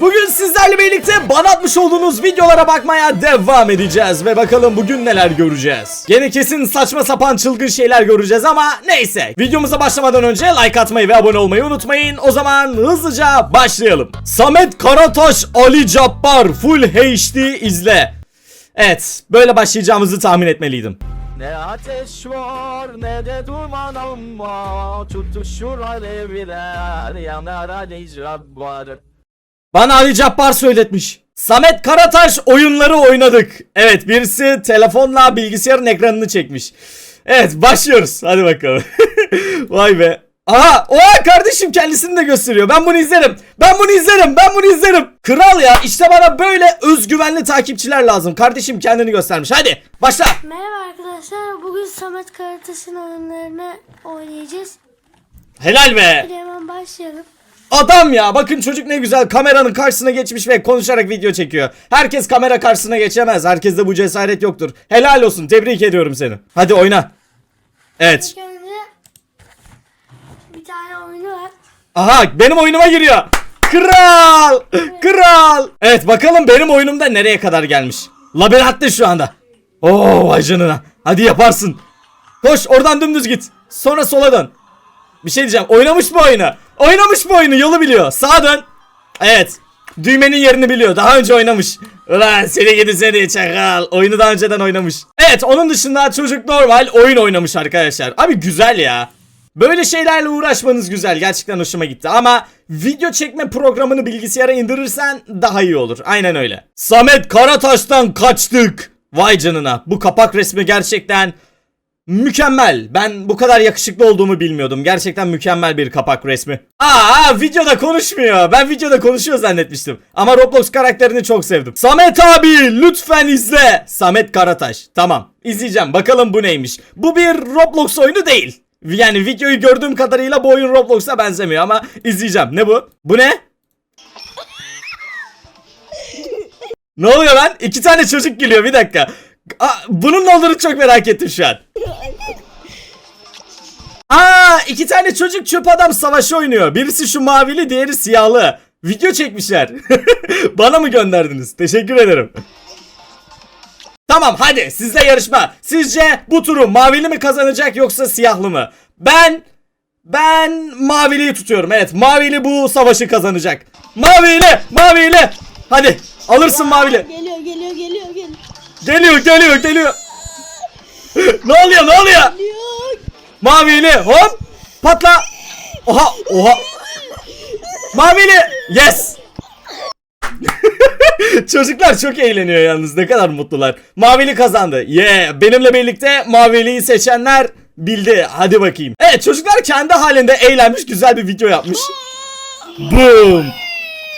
Bugün sizlerle birlikte bana atmış olduğunuz videolara bakmaya devam edeceğiz ve bakalım bugün neler göreceğiz. Gene kesin saçma sapan çılgın şeyler göreceğiz ama neyse. Videomuza başlamadan önce like atmayı ve abone olmayı unutmayın. O zaman hızlıca başlayalım. Samet Karataş Ali Cabbar Full HD izle. Evet böyle başlayacağımızı tahmin etmeliydim. Ne ateş var ne de duman ama Tutuşur alevler yanar Ali Cabbar Bana Ali Cabbar söyletmiş. Samet Karataş oyunları oynadık. Evet birisi telefonla bilgisayarın ekranını çekmiş. Evet başlıyoruz. Hadi bakalım. Vay be. Aha oha kardeşim kendisini de gösteriyor. Ben bunu izlerim. Ben bunu izlerim. Ben bunu izlerim. Kral ya işte bana böyle özgüvenli takipçiler lazım. Kardeşim kendini göstermiş. Hadi başla. Merhaba arkadaşlar. Bugün Samet Karataş'ın oyunlarını oynayacağız. Helal be. Hadi hemen başlayalım. Adam ya bakın çocuk ne güzel kameranın karşısına geçmiş ve konuşarak video çekiyor. Herkes kamera karşısına geçemez. Herkeste bu cesaret yoktur. Helal olsun. Tebrik ediyorum seni. Hadi oyna. Evet. Bir tane oyunu var. Aha benim oyunuma giriyor. Kral! Kral! Evet bakalım benim oyunumda nereye kadar gelmiş. Labirentte şu anda. Oo vay canına. Hadi yaparsın. Koş oradan dümdüz git. Sonra sola dön. Bir şey diyeceğim. Oynamış mı oyunu? Oynamış mı oyunu? Yolu biliyor. Sağa dön. Evet. Düğmenin yerini biliyor. Daha önce oynamış. Ulan seni gidi seni çakal. Oyunu daha önceden oynamış. Evet onun dışında çocuk normal oyun oynamış arkadaşlar. Abi güzel ya. Böyle şeylerle uğraşmanız güzel. Gerçekten hoşuma gitti. Ama video çekme programını bilgisayara indirirsen daha iyi olur. Aynen öyle. Samet Karataş'tan kaçtık. Vay canına. Bu kapak resmi gerçekten Mükemmel. Ben bu kadar yakışıklı olduğumu bilmiyordum. Gerçekten mükemmel bir kapak resmi. Aa, videoda konuşmuyor. Ben videoda konuşuyor zannetmiştim. Ama Roblox karakterini çok sevdim. Samet abi lütfen izle. Samet Karataş. Tamam. izleyeceğim. Bakalım bu neymiş. Bu bir Roblox oyunu değil. Yani videoyu gördüğüm kadarıyla bu oyun Roblox'a benzemiyor ama izleyeceğim. Ne bu? Bu ne? ne oluyor lan? İki tane çocuk gülüyor bir dakika. Aa, bunun ne olduğunu çok merak ettim şu an. Aa iki tane çocuk çöp adam savaşı oynuyor. Birisi şu mavili diğeri siyahlı. Video çekmişler. Bana mı gönderdiniz? Teşekkür ederim. Tamam hadi sizle yarışma. Sizce bu turu mavili mi kazanacak yoksa siyahlı mı? Ben ben maviliyi tutuyorum. Evet mavili bu savaşı kazanacak. Mavili mavili. Hadi alırsın mavili. Geliyor geliyor geliyor. ne oluyor ne oluyor? Mavili hop patla. Oha oha. Mavili yes. Çocuklar çok eğleniyor yalnız ne kadar mutlular. Mavili kazandı. Yeah. Benimle birlikte Mavili'yi seçenler bildi. Hadi bakayım. Evet çocuklar kendi halinde eğlenmiş güzel bir video yapmış. Boom.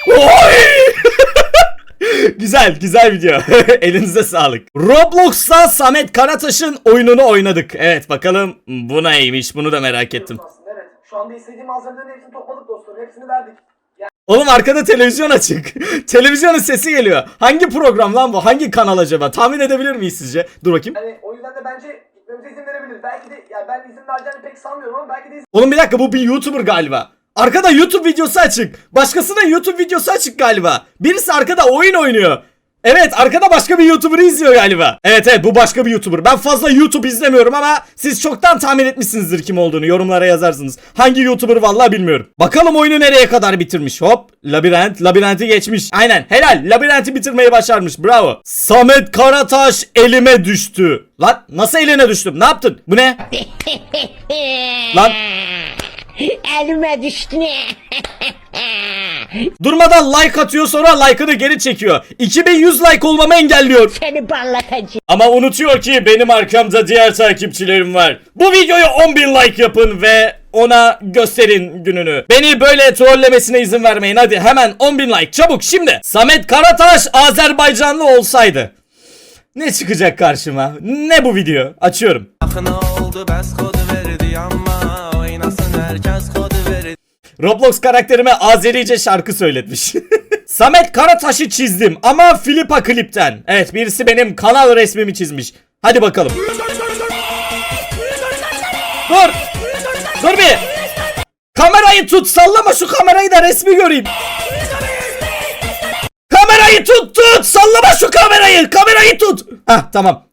Oy! güzel güzel video. Elinize sağlık. Roblox'ta Samet Karataş'ın oyununu oynadık. Evet bakalım bu neymiş bunu da merak ettim. evet. Şu anda istediğim malzemelerin hepsini topladık dostlarım. Hepsini verdik. Yani Oğlum arkada televizyon açık. Televizyonun sesi geliyor. Hangi program lan bu? Hangi kanal acaba? Tahmin edebilir miyiz sizce? Dur bakayım. hani o yüzden de bence gitmemize izin verebilir. Belki de yani ben izin vereceğini pek sanmıyorum ama belki de izin Oğlum bir dakika bu bir YouTuber galiba. Arkada YouTube videosu açık. Başkasının YouTube videosu açık galiba. Birisi arkada oyun oynuyor. Evet arkada başka bir YouTuber'ı izliyor galiba. Evet evet bu başka bir YouTuber. Ben fazla YouTube izlemiyorum ama siz çoktan tahmin etmişsinizdir kim olduğunu. Yorumlara yazarsınız. Hangi YouTuber vallahi bilmiyorum. Bakalım oyunu nereye kadar bitirmiş. Hop labirent labirenti geçmiş. Aynen helal labirenti bitirmeyi başarmış. Bravo. Samet Karataş elime düştü. Lan nasıl eline düştüm? Ne yaptın? Bu ne? Lan Elime düştü ne? Durmadan like atıyor sonra like'ını geri çekiyor. 2100 like olmamı engelliyor. Seni ballatacağım. Ama unutuyor ki benim arkamda diğer takipçilerim var. Bu videoya 10.000 like yapın ve ona gösterin gününü. Beni böyle trollemesine izin vermeyin. Hadi hemen 10.000 like çabuk şimdi. Samet Karataş Azerbaycanlı olsaydı. Ne çıkacak karşıma? Ne bu video? Açıyorum. Yakın oldu bes kodu verdi ama Herkes kodu verir. Roblox karakterime Azerice şarkı söyletmiş. Samet Karataş'ı çizdim ama Filipa klipten. Evet birisi benim kanal resmimi çizmiş. Hadi bakalım. Dur. Dur bir. Kamerayı tut sallama şu kamerayı da resmi göreyim. Kamerayı tut tut sallama şu kamerayı. Kamerayı tut. Hah tamam.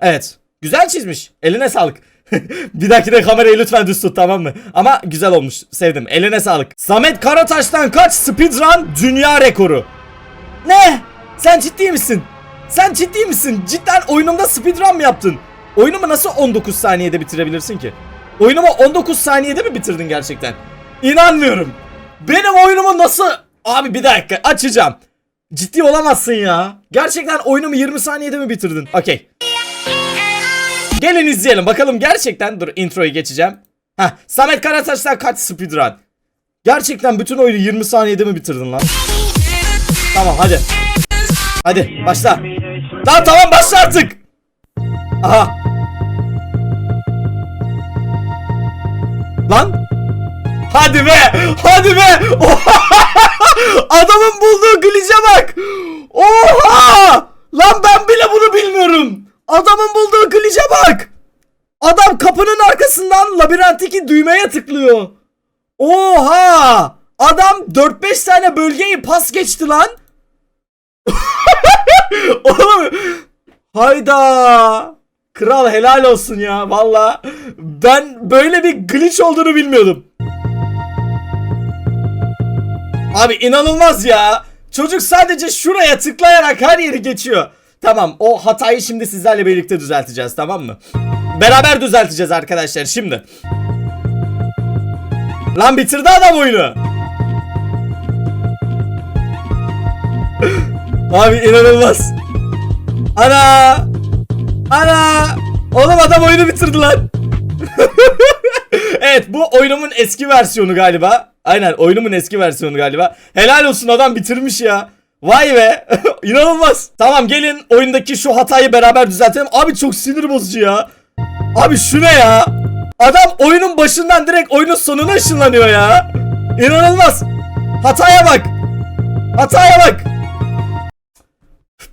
Evet. Güzel çizmiş. Eline sağlık. bir dahakine kamerayı lütfen düz tut tamam mı? Ama güzel olmuş. Sevdim. Eline sağlık. Samet Karataş'tan kaç speedrun dünya rekoru? Ne? Sen ciddi misin? Sen ciddi misin? Cidden oyunumda speedrun mı yaptın? Oyunumu nasıl 19 saniyede bitirebilirsin ki? Oyunumu 19 saniyede mi bitirdin gerçekten? İnanmıyorum. Benim oyunumu nasıl... Abi bir dakika açacağım. Ciddi olamazsın ya. Gerçekten oyunumu 20 saniyede mi bitirdin? Okey. Gelin izleyelim bakalım gerçekten dur introyu geçeceğim. Heh Samet Karataş'tan kaç speedrun? Gerçekten bütün oyunu 20 saniyede mi bitirdin lan? Tamam hadi. Hadi başla. Tamam tamam başla artık. Aha. Lan. Hadi be. Hadi be. Adamın bulduğu glitch'e bak. Oha. Lan ben bile bunu bilmiyorum. Adamın bulduğu glitch'e bak. Adam kapının arkasından labirentteki düğmeye tıklıyor. Oha! Adam 4-5 tane bölgeyi pas geçti lan. Oğlum hayda. Kral helal olsun ya valla. Ben böyle bir glitch olduğunu bilmiyordum. Abi inanılmaz ya. Çocuk sadece şuraya tıklayarak her yeri geçiyor. Tamam o hatayı şimdi sizlerle birlikte düzelteceğiz tamam mı? Beraber düzelteceğiz arkadaşlar şimdi. Lan bitirdi adam oyunu. Abi inanılmaz. Ana! Ana! Oğlum adam oyunu bitirdi lan. evet bu oyunumun eski versiyonu galiba. Aynen oyunumun eski versiyonu galiba. Helal olsun adam bitirmiş ya. Vay be. İnanılmaz. Tamam gelin oyundaki şu hatayı beraber düzeltelim. Abi çok sinir bozucu ya. Abi şu ne ya? Adam oyunun başından direkt oyunun sonuna ışınlanıyor ya. İnanılmaz. Hataya bak. Hataya bak.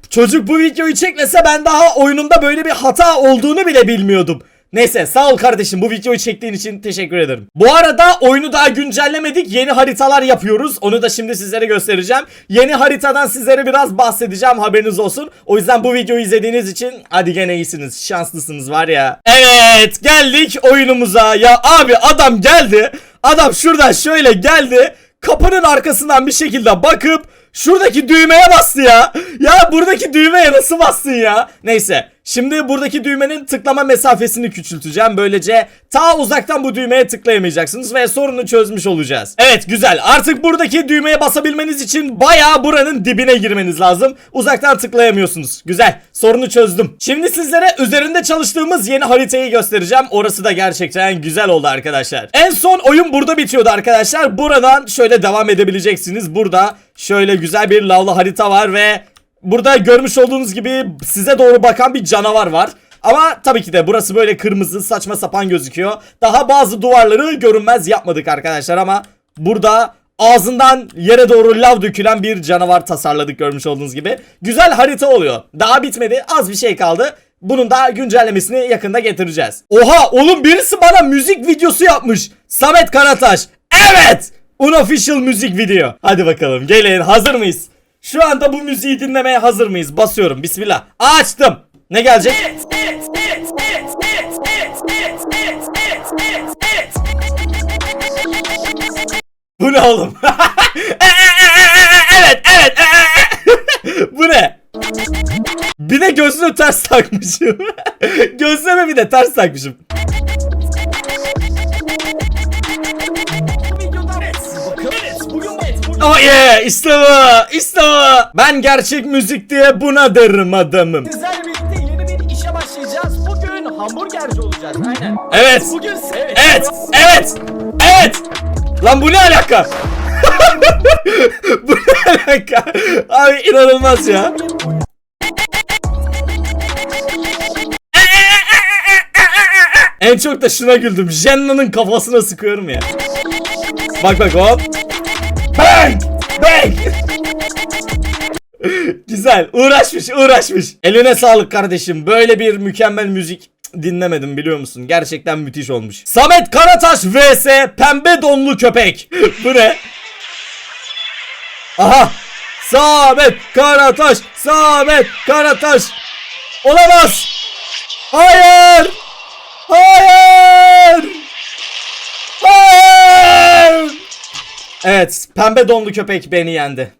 Çocuk bu videoyu çekmese ben daha oyunumda böyle bir hata olduğunu bile bilmiyordum. Neyse sağ ol kardeşim bu videoyu çektiğin için teşekkür ederim. Bu arada oyunu daha güncellemedik. Yeni haritalar yapıyoruz. Onu da şimdi sizlere göstereceğim. Yeni haritadan sizlere biraz bahsedeceğim haberiniz olsun. O yüzden bu videoyu izlediğiniz için hadi gene iyisiniz. Şanslısınız var ya. Evet geldik oyunumuza. Ya abi adam geldi. Adam şuradan şöyle geldi. Kapının arkasından bir şekilde bakıp Şuradaki düğmeye bastı ya. Ya buradaki düğmeye nasıl bastın ya? Neyse. Şimdi buradaki düğmenin tıklama mesafesini küçülteceğim. Böylece ta uzaktan bu düğmeye tıklayamayacaksınız ve sorunu çözmüş olacağız. Evet güzel. Artık buradaki düğmeye basabilmeniz için bayağı buranın dibine girmeniz lazım. Uzaktan tıklayamıyorsunuz. Güzel. Sorunu çözdüm. Şimdi sizlere üzerinde çalıştığımız yeni haritayı göstereceğim. Orası da gerçekten güzel oldu arkadaşlar. En son oyun burada bitiyordu arkadaşlar. Buradan şöyle devam edebileceksiniz. Burada şöyle güzel bir lavlı harita var ve burada görmüş olduğunuz gibi size doğru bakan bir canavar var. Ama tabii ki de burası böyle kırmızı saçma sapan gözüküyor. Daha bazı duvarları görünmez yapmadık arkadaşlar ama burada ağzından yere doğru lav dökülen bir canavar tasarladık görmüş olduğunuz gibi. Güzel harita oluyor. Daha bitmedi az bir şey kaldı. Bunun da güncellemesini yakında getireceğiz. Oha oğlum birisi bana müzik videosu yapmış. Samet Karataş. Evet. Unofficial müzik video. Hadi bakalım gelin hazır mıyız? Şu anda bu müziği dinlemeye hazır mıyız? Basıyorum bismillah. Açtım. Ne gelecek? Bu ne oğlum? evet evet. Bu ne? Bir de gözlüğü ters takmışım. Gözlüğüme bir de ters takmışım. Oh yeah işte bu işte bu. Ben gerçek müzik diye buna derim adamım. Sizlerle birlikte yeni bir işe başlayacağız. Bugün hamburgerci olacağız. Aynen. Evet. Bugün evet. Evet evet evet. Lan bu ne alaka? bu ne alaka? Abi inanılmaz ya. En çok da şuna güldüm. Jenna'nın kafasına sıkıyorum ya. Bak bak hop. Bang! Bang! Güzel. Uğraşmış, uğraşmış. Eline sağlık kardeşim. Böyle bir mükemmel müzik dinlemedim biliyor musun? Gerçekten müthiş olmuş. Samet Karataş vs Pembe Donlu Köpek. Bu ne? Aha! Samet Karataş. Samet Karataş. Olamaz. Hayır. Hayır. Hayır. Evet, pembe donlu köpek beni yendi.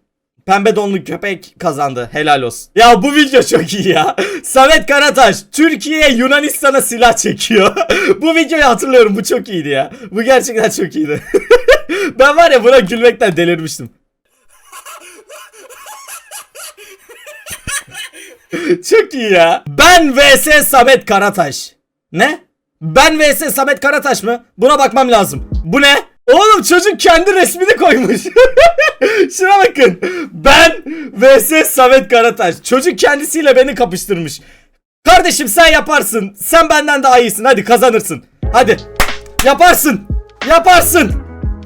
Pembe donlu köpek kazandı. Helal olsun. Ya bu video çok iyi ya. Samet Karataş Türkiye Yunanistan'a silah çekiyor. bu videoyu hatırlıyorum. Bu çok iyiydi ya. Bu gerçekten çok iyiydi. ben var ya buna gülmekten delirmiştim. çok iyi ya. Ben vs Samet Karataş. Ne? Ben vs Samet Karataş mı? Buna bakmam lazım. Bu ne? Oğlum çocuk kendi resmini koymuş. Şuna bakın. Ben vs Samet Karataş. Çocuk kendisiyle beni kapıştırmış. Kardeşim sen yaparsın. Sen benden daha iyisin. Hadi kazanırsın. Hadi. Yaparsın. Yaparsın.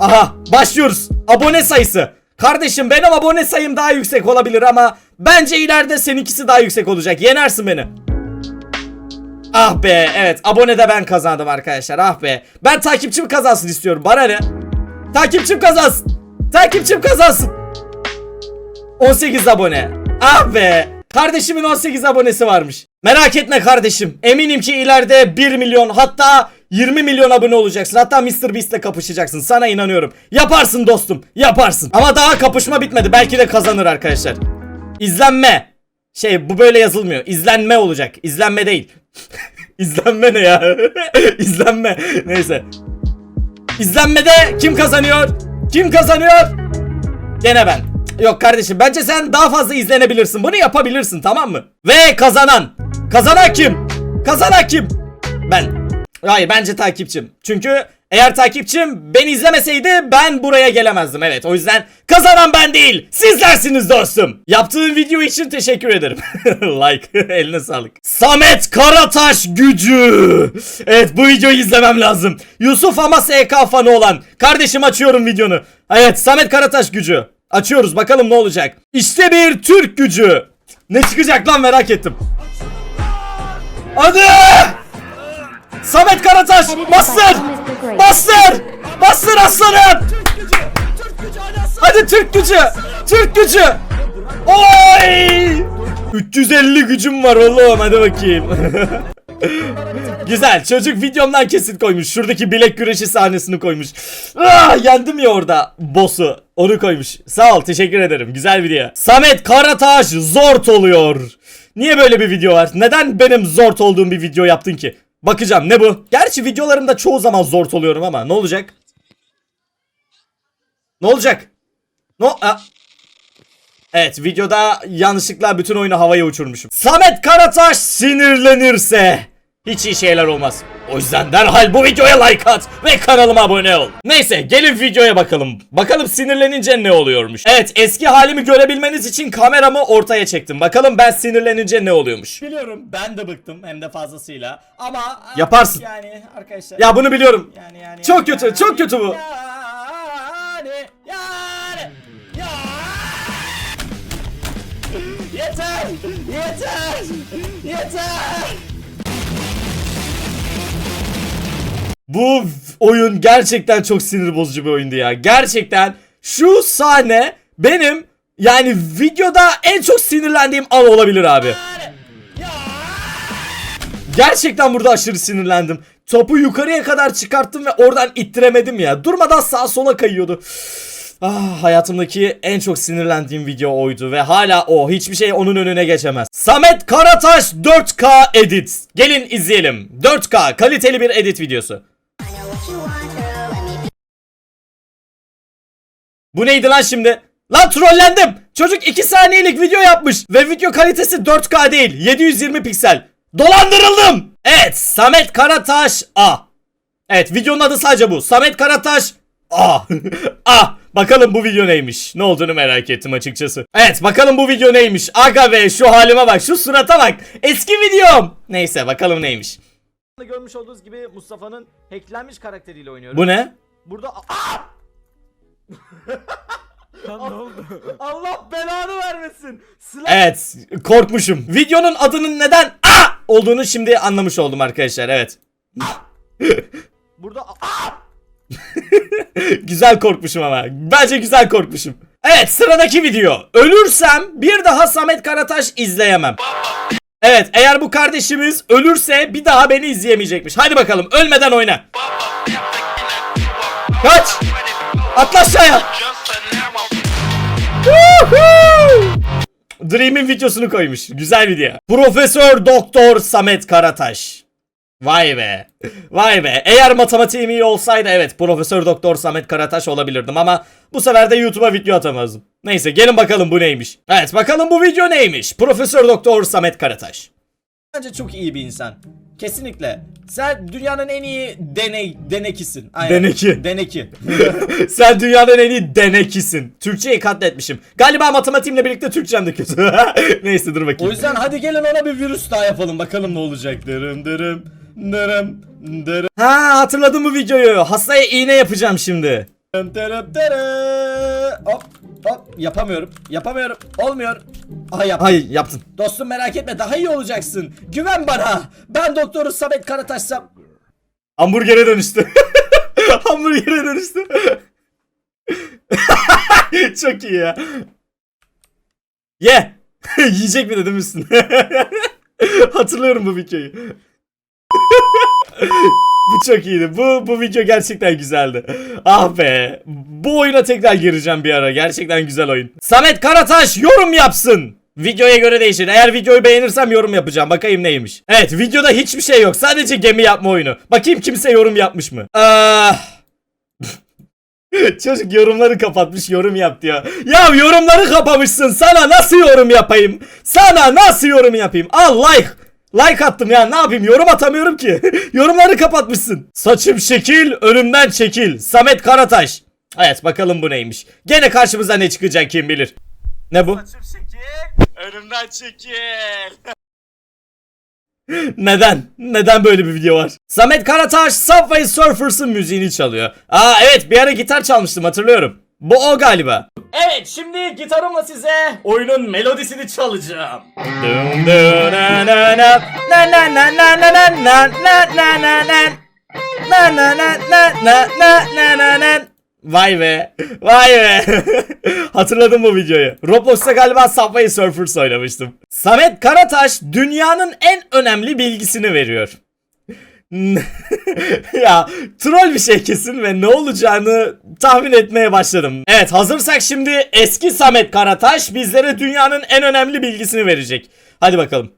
Aha başlıyoruz. Abone sayısı. Kardeşim benim abone sayım daha yüksek olabilir ama bence ileride seninkisi daha yüksek olacak. Yenersin beni. Ah be evet abone de ben kazandım arkadaşlar ah be. Ben takipçim kazansın istiyorum bana ne? Takipçim kazansın. Takipçim kazansın. 18 abone. Ah be. Kardeşimin 18 abonesi varmış. Merak etme kardeşim. Eminim ki ileride 1 milyon hatta 20 milyon abone olacaksın. Hatta Mr. Beast'le kapışacaksın. Sana inanıyorum. Yaparsın dostum. Yaparsın. Ama daha kapışma bitmedi. Belki de kazanır arkadaşlar. İzlenme. Şey bu böyle yazılmıyor. İzlenme olacak. İzlenme değil. İzlenme ne ya? İzlenme. Neyse. İzlenmede kim kazanıyor? Kim kazanıyor? Gene ben. Yok kardeşim bence sen daha fazla izlenebilirsin. Bunu yapabilirsin tamam mı? Ve kazanan. Kazanan kim? Kazanan kim? Ben. Hayır bence takipçim. Çünkü eğer takipçim beni izlemeseydi ben buraya gelemezdim. Evet o yüzden kazanan ben değil. Sizlersiniz dostum. Yaptığın video için teşekkür ederim. like eline sağlık. Samet Karataş gücü. Evet bu videoyu izlemem lazım. Yusuf ama SK fanı olan. Kardeşim açıyorum videonu. Evet Samet Karataş gücü. Açıyoruz bakalım ne olacak. İşte bir Türk gücü. Ne çıkacak lan merak ettim. Hadi! Samet Karataş bastır! Bastır! Bastır aslanım! Hadi Türk gücü! Türk gücü! Oy! 350 gücüm var oğlum hadi bakayım. Güzel çocuk videomdan kesit koymuş. Şuradaki bilek güreşi sahnesini koymuş. Ah, yendim ya orada boss'u. Onu koymuş. Sağ ol teşekkür ederim. Güzel video. Samet Karataş zort oluyor. Niye böyle bir video var? Neden benim zort olduğum bir video yaptın ki? Bakacağım ne bu? Gerçi videolarımda çoğu zaman zort oluyorum ama ne olacak? Ne olacak? No a- Evet videoda yanlışlıkla bütün oyunu havaya uçurmuşum. Samet Karataş sinirlenirse hiç iyi şeyler olmaz. O yüzden derhal bu videoya like at ve kanalıma abone ol. Neyse gelin videoya bakalım. Bakalım sinirlenince ne oluyormuş. Evet eski halimi görebilmeniz için kameramı ortaya çektim. Bakalım ben sinirlenince ne oluyormuş. Biliyorum ben de bıktım hem de fazlasıyla. Ama yaparsın. Yani arkadaşlar. Ya bunu biliyorum. yani yani. Çok kötü, çok kötü bu. Yani yani. Ya. Yeter! Yeter! Yeter! Bu oyun gerçekten çok sinir bozucu bir oyundu ya. Gerçekten şu sahne benim yani videoda en çok sinirlendiğim an olabilir abi. Gerçekten burada aşırı sinirlendim. Topu yukarıya kadar çıkarttım ve oradan ittiremedim ya. Durmadan sağa sola kayıyordu. Ah, hayatımdaki en çok sinirlendiğim video oydu ve hala o. Hiçbir şey onun önüne geçemez. Samet Karataş 4K edit. Gelin izleyelim. 4K kaliteli bir edit videosu. Bu neydi lan şimdi? Lan trollendim. Çocuk 2 saniyelik video yapmış ve video kalitesi 4K değil 720 piksel. Dolandırıldım. Evet Samet Karataş A. Evet videonun adı sadece bu. Samet Karataş A. A. Bakalım bu video neymiş? Ne olduğunu merak ettim açıkçası. Evet bakalım bu video neymiş? Aga be şu halime bak şu surata bak. Eski videom. Neyse bakalım neymiş. Görmüş olduğunuz gibi Mustafa'nın hacklenmiş karakteriyle oynuyorum. Bu ne? Burada Aa! Ne oldu? Allah belanı vermesin. Slash Evet korkmuşum. Videonun adının neden A olduğunu şimdi anlamış oldum arkadaşlar evet. burada Aa! güzel korkmuşum ama. Bence güzel korkmuşum. Evet sıradaki video. Ölürsem bir daha Samet Karataş izleyemem. Evet eğer bu kardeşimiz ölürse bir daha beni izleyemeyecekmiş. Hadi bakalım ölmeden oyna. Kaç. Atla aşağıya. Dream'in videosunu koymuş. Güzel video. Profesör Doktor Samet Karataş. Vay be. Vay be. Eğer matematiğim iyi olsaydı evet Profesör Doktor Samet Karataş olabilirdim ama bu sefer de YouTube'a video atamazdım. Neyse gelin bakalım bu neymiş. Evet bakalım bu video neymiş. Profesör Doktor Samet Karataş. Bence çok iyi bir insan. Kesinlikle. Sen dünyanın en iyi deney denekisin. Aynen. Deneki. Deneki. Sen dünyanın en iyi denekisin. Türkçeyi katletmişim. Galiba matematiğimle birlikte Türkçem de kötü. Neyse dur bakayım. O yüzden hadi gelin ona bir virüs daha yapalım. Bakalım ne olacak. Dırım dırım. Dırım dırım. Ha hatırladım bu videoyu. Hastaya iğne yapacağım şimdi. Hop hop yapamıyorum. Yapamıyorum. Olmuyor. Aha yap. Hayır yaptın. Dostum merak etme daha iyi olacaksın. Güven bana. Ben doktoru Samet Karataş'sam. Hamburger'e dönüştü. Hamburger'e dönüştü. Çok iyi ya. Ye. Yiyecek mi dedim üstüne. Hatırlıyorum bu videoyu. Bu çok iyiydi. Bu bu video gerçekten güzeldi. Ah be. Bu oyuna tekrar gireceğim bir ara. Gerçekten güzel oyun. Samet Karataş yorum yapsın. Videoya göre değişir. Eğer videoyu beğenirsem yorum yapacağım. Bakayım neymiş. Evet videoda hiçbir şey yok. Sadece gemi yapma oyunu. Bakayım kimse yorum yapmış mı? Ah. Çocuk yorumları kapatmış yorum yap diyor. Ya yorumları kapamışsın. Sana nasıl yorum yapayım? Sana nasıl yorum yapayım? Al like. Like attım ya ne yapayım yorum atamıyorum ki. Yorumları kapatmışsın. Saçım şekil önümden çekil. Samet Karataş. Evet bakalım bu neymiş. Gene karşımıza ne çıkacak kim bilir. Ne bu? Saçım şekil önümden çekil. Neden? Neden böyle bir video var? Samet Karataş Subway Surfers'ın müziğini çalıyor. Aa evet bir ara gitar çalmıştım hatırlıyorum. Bu o galiba. Evet şimdi gitarımla size oyunun melodisini çalacağım. Vay be. Vay be. Hatırladım bu videoyu. Roblox'ta galiba Subway Surfers oynamıştım. Samet Karataş dünyanın en önemli bilgisini veriyor. ya troll bir şey kesin ve ne olacağını tahmin etmeye başladım. Evet hazırsak şimdi eski Samet Karataş bizlere dünyanın en önemli bilgisini verecek. Hadi bakalım.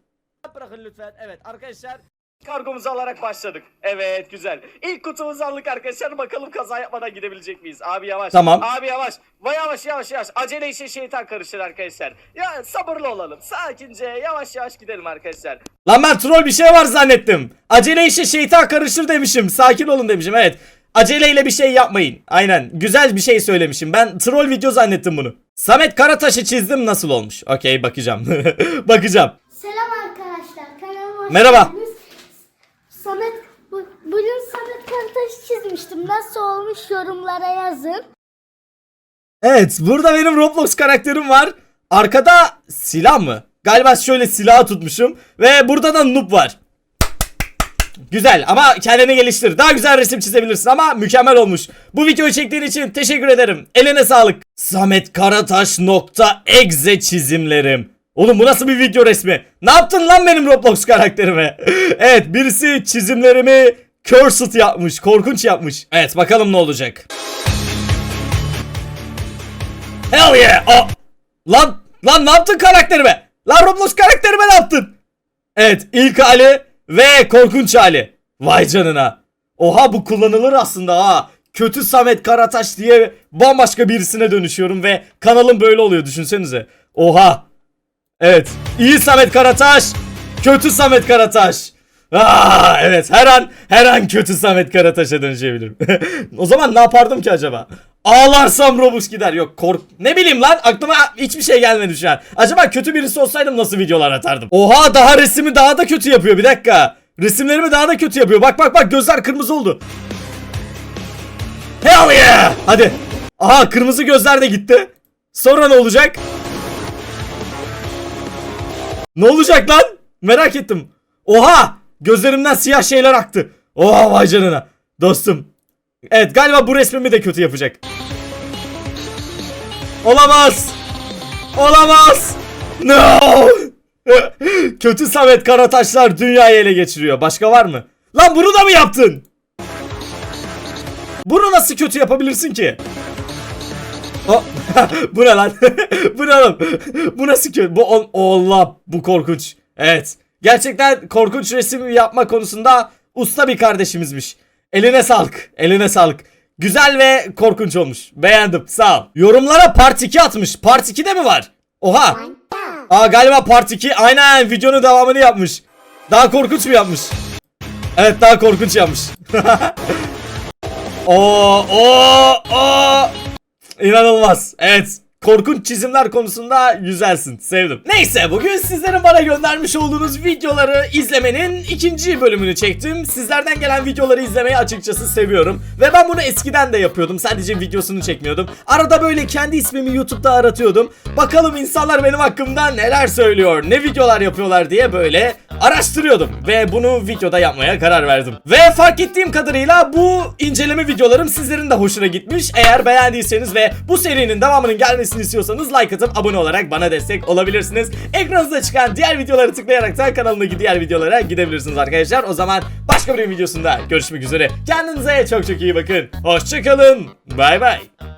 Bırakın lütfen. Evet arkadaşlar Kargomuzu alarak başladık. Evet güzel. İlk kutumuzu aldık arkadaşlar. Bakalım kaza yapmadan gidebilecek miyiz? Abi yavaş. Tamam. Abi yavaş. Vay yavaş yavaş yavaş. Acele işe şeytan karışır arkadaşlar. Ya sabırlı olalım. Sakince yavaş yavaş gidelim arkadaşlar. Lan ben troll bir şey var zannettim. Acele işe şeytan karışır demişim. Sakin olun demişim evet. Aceleyle bir şey yapmayın. Aynen. Güzel bir şey söylemişim. Ben troll video zannettim bunu. Samet Karataş'ı çizdim nasıl olmuş? Okey bakacağım. bakacağım. Selam arkadaşlar. Kanalıma hoş Merhaba. geldiniz. Bugün Samet Karataş çizmiştim. Nasıl olmuş yorumlara yazın. Evet burada benim Roblox karakterim var. Arkada silah mı? Galiba şöyle silahı tutmuşum. Ve burada da noob var. Güzel ama kendini geliştir. Daha güzel resim çizebilirsin ama mükemmel olmuş. Bu videoyu çektiğin için teşekkür ederim. Eline sağlık. Samet Karataş nokta exe çizimlerim. Oğlum bu nasıl bir video resmi? Ne yaptın lan benim Roblox karakterime? evet birisi çizimlerimi cursed yapmış. Korkunç yapmış. Evet bakalım ne olacak. Hell yeah! Aa! Lan lan ne yaptın karakterime? Lan Roblox karakterime ne yaptın? Evet ilk hali ve korkunç hali. Vay canına. Oha bu kullanılır aslında ha. Kötü Samet Karataş diye bambaşka birisine dönüşüyorum ve kanalım böyle oluyor düşünsenize. Oha. Evet. iyi Samet Karataş. Kötü Samet Karataş. Aa, evet her an her an kötü Samet Karataş'a dönüşebilirim. o zaman ne yapardım ki acaba? Ağlarsam Robux gider. Yok kork... Ne bileyim lan aklıma hiçbir şey gelmedi şu an. Acaba kötü birisi olsaydım nasıl videolar atardım? Oha daha resmi daha da kötü yapıyor bir dakika. Resimlerimi daha da kötü yapıyor. Bak bak bak gözler kırmızı oldu. Hell yeah! Hadi. Aha kırmızı gözler de gitti. Sonra ne olacak? Ne olacak lan? Merak ettim. Oha! Gözlerimden siyah şeyler aktı. Oha vay canına. Dostum. Evet galiba bu resmimi de kötü yapacak. Olamaz. Olamaz. No. Kötü Samet Karataşlar dünyayı ele geçiriyor. Başka var mı? Lan bunu da mı yaptın? Bunu nasıl kötü yapabilirsin ki? O, bu ne lan? bu ne oğlum? bu nasıl kötü? Bu Allah bu korkunç. Evet. Gerçekten korkunç resim yapma konusunda usta bir kardeşimizmiş. Eline sağlık. Eline sağlık. Güzel ve korkunç olmuş. Beğendim. Sağ ol. Yorumlara part 2 atmış. Part 2 de mi var? Oha. Aa galiba part 2 aynen videonun devamını yapmış. Daha korkunç mu yapmış? Evet daha korkunç yapmış. Oo, oo, oo. İnanılmaz. Evet. Korkunç çizimler konusunda güzelsin. Sevdim. Neyse bugün sizlerin bana göndermiş olduğunuz videoları izlemenin ikinci bölümünü çektim. Sizlerden gelen videoları izlemeyi açıkçası seviyorum. Ve ben bunu eskiden de yapıyordum. Sadece videosunu çekmiyordum. Arada böyle kendi ismimi YouTube'da aratıyordum. Bakalım insanlar benim hakkımda neler söylüyor, ne videolar yapıyorlar diye böyle araştırıyordum. Ve bunu videoda yapmaya karar verdim. Ve fark ettiğim kadarıyla bu inceleme videolarım sizlerin de hoşuna gitmiş. Eğer beğendiyseniz ve bu serinin devamının gelmesini istiyorsanız like atıp abone olarak bana destek olabilirsiniz. Ekranınızda çıkan diğer videoları tıklayarak da kanalımdaki diğer videolara gidebilirsiniz arkadaşlar. O zaman başka bir videosunda görüşmek üzere. Kendinize çok çok iyi bakın. Hoşçakalın. Bay bay.